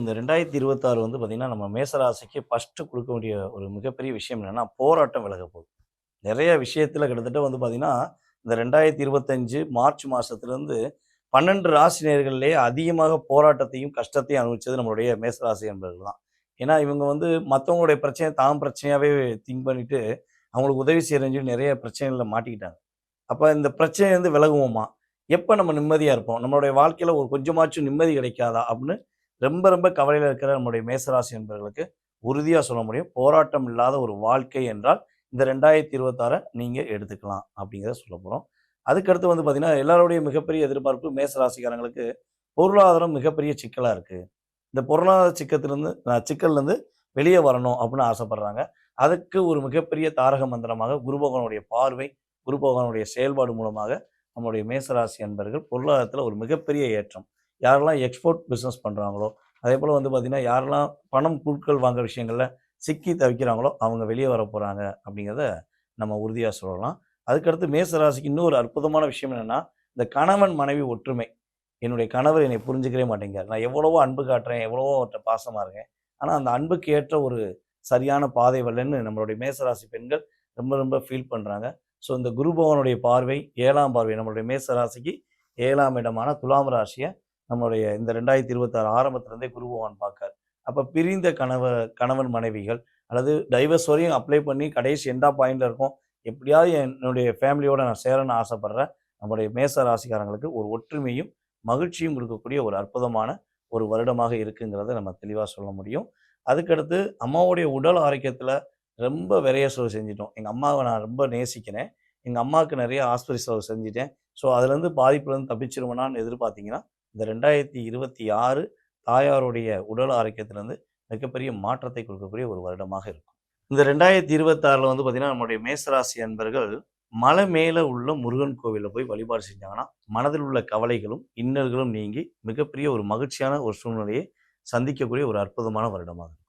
இந்த ரெண்டாயிரத்தி இருபத்தாறு வந்து பார்த்திங்கன்னா நம்ம மேசராசிக்கு ஃபஸ்ட்டு கொடுக்க வேண்டிய ஒரு மிகப்பெரிய விஷயம் என்னென்னா போராட்டம் விலக போகுது. நிறைய விஷயத்தில் கிட்டத்தட்ட வந்து பார்த்திங்கன்னா இந்த ரெண்டாயிரத்தி இருபத்தஞ்சு மார்ச் மாதத்துலேருந்து பன்னெண்டு ராசினியர்கள்லேயே அதிகமாக போராட்டத்தையும் கஷ்டத்தையும் அனுபவிச்சது நம்மளுடைய மேசராசி என்பவர்கள் தான். ஏன்னா இவங்க வந்து மற்றவங்களுடைய பிரச்சனையை தான் பிரச்சனையாகவே திங்க் பண்ணிவிட்டு அவங்களுக்கு உதவி செய்கிறேன்னு சொல்லி நிறைய பிரச்சனைகளில் மாட்டிக்கிட்டாங்க. அப்போ இந்த பிரச்சனை வந்து விலகுவோமா? எப்போ நம்ம நிம்மதியாக இருப்போம்? நம்மளுடைய வாழ்க்கையில் ஒரு கொஞ்சமாச்சும் நிம்மதி கிடைக்காதா? அப்படின்னு ரொம்ப ரொம்ப கவலையில் இருக்கிற நம்முடைய மேசராசி என்பவர்களுக்கு உறுதியாக சொல்ல முடியும். போராட்டம் இல்லாத ஒரு வாழ்க்கை என்றால் இந்த ரெண்டாயிரத்தி இருபத்தாறை நீங்கள் எடுத்துக்கலாம் அப்படிங்கிறத சொல்ல போகிறோம் அதுக்கடுத்து வந்து பார்த்திங்கன்னா எல்லாருடைய மிகப்பெரிய எதிர்பார்ப்பு மேசராசிக்காரங்களுக்கு பொருளாதாரம் மிகப்பெரிய சிக்கலாக இருக்குது இந்த பொருளாதார சிக்கத்திலேருந்து நான் சிக்கல்லேருந்து வெளியே வரணும் அப்படின்னு ஆசைப்படுறாங்க. அதுக்கு ஒரு மிகப்பெரிய தாரக மந்திரமாக குரு பகவானுடைய பார்வை குரு பகவானுடைய செயல்பாடு மூலமாக நம்முடைய மேசராசி அன்பர்கள் பொருளாதாரத்தில் ஒரு மிகப்பெரிய ஏற்றம். யாரெல்லாம் எக்ஸ்போர்ட் பிஸ்னஸ் பண்ணுறாங்களோ அதே போல் வந்து பார்த்திங்கன்னா யாரெல்லாம் பணம் பொருட்கள் வாங்குற விஷயங்களில் சிக்கி தவிக்கிறாங்களோ அவங்க வெளியே வர போகிறாங்க அப்படிங்கிறத நம்ம உறுதியாக சொல்லலாம். அதுக்கடுத்து மேசராசிக்கு இன்னொரு அற்புதமான விஷயம் என்னென்னா இந்த கணவன் மனைவி ஒற்றுமை. என்னுடைய கணவர் என்னை புரிஞ்சுக்கவே மாட்டேங்கிறார். நான் எவ்வளவோ அன்பு காட்டுறேன் எவ்வளவோ அவர்கிட்ட பாசமாக இருக்கேன். ஆனால் அந்த அன்புக்கு ஏற்ற ஒரு சரியான பாதை வரலன்னு நம்மளுடைய மேசராசி பெண்கள் ரொம்ப ரொம்ப ஃபீல் பண்ணுறாங்க ஸோ இந்த குரு பகவானுடைய பார்வை ஏழாம் பார்வை நம்மளுடைய மேசராசிக்கு ஏழாம் இடமான துலாம் ராசியை நம்மளுடைய இந்த ரெண்டாயிரத்தி இருபத்தாறு ஆரம்பத்திலேருந்தே குருபவான் பார்க்கார். அப்போ பிரிந்த கணவ கணவன் மனைவிகள் அல்லது டைவர்ஸ் வரையும் அப்ளை பண்ணி கடைசி எண்டா பாயிண்டில் இருக்கும். எப்படியாவது என்னுடைய ஃபேமிலியோட நான் சேரணும்னு ஆசைப்படுறேன். நம்முடைய மேச ராசிக்காரங்களுக்கு ஒரு ஒற்றுமையும் மகிழ்ச்சியும் கொடுக்கக்கூடிய ஒரு அற்புதமான ஒரு வருடமாக இருக்குங்கிறத நம்ம தெளிவாக சொல்ல முடியும். அதுக்கடுத்து அம்மாவுடைய உடல் ஆரோக்கியத்தில் ரொம்ப விரைய செலவு செஞ்சிட்டோம். எங்கள் அம்மாவை நான் ரொம்ப நேசிக்கிறேன். எங்கள் அம்மாவுக்கு நிறைய ஆஸ்பத்திரி செலவு செஞ்சுட்டேன். ஸோ அதுலேருந்து பாதிப்புலேருந்து தப்பிச்சிருவனான்னு எதிர்பார்த்தீங்கன்னா இந்த ரெண்டாயிரத்தி இருபத்தி ஆறு தாயாருடைய உடல் ஆரோக்கியத்திலேருந்து மிகப்பெரிய மாற்றத்தை கொடுக்கக்கூடிய ஒரு வருடமாக இருக்கும். இந்த ரெண்டாயிரத்தி இருபத்தாறில் வந்து பார்த்திங்கன்னா நம்மளுடைய மேசராசி அன்பர்கள் மலை மேலே உள்ள முருகன் கோவிலில் போய் வழிபாடு செஞ்சாங்கன்னா மனதில் உள்ள கவலைகளும் இன்னல்களும் நீங்கி மிகப்பெரிய ஒரு மகிழ்ச்சியான ஒரு சூழ்நிலையை சந்திக்கக்கூடிய ஒரு அற்புதமான வருடமாகும்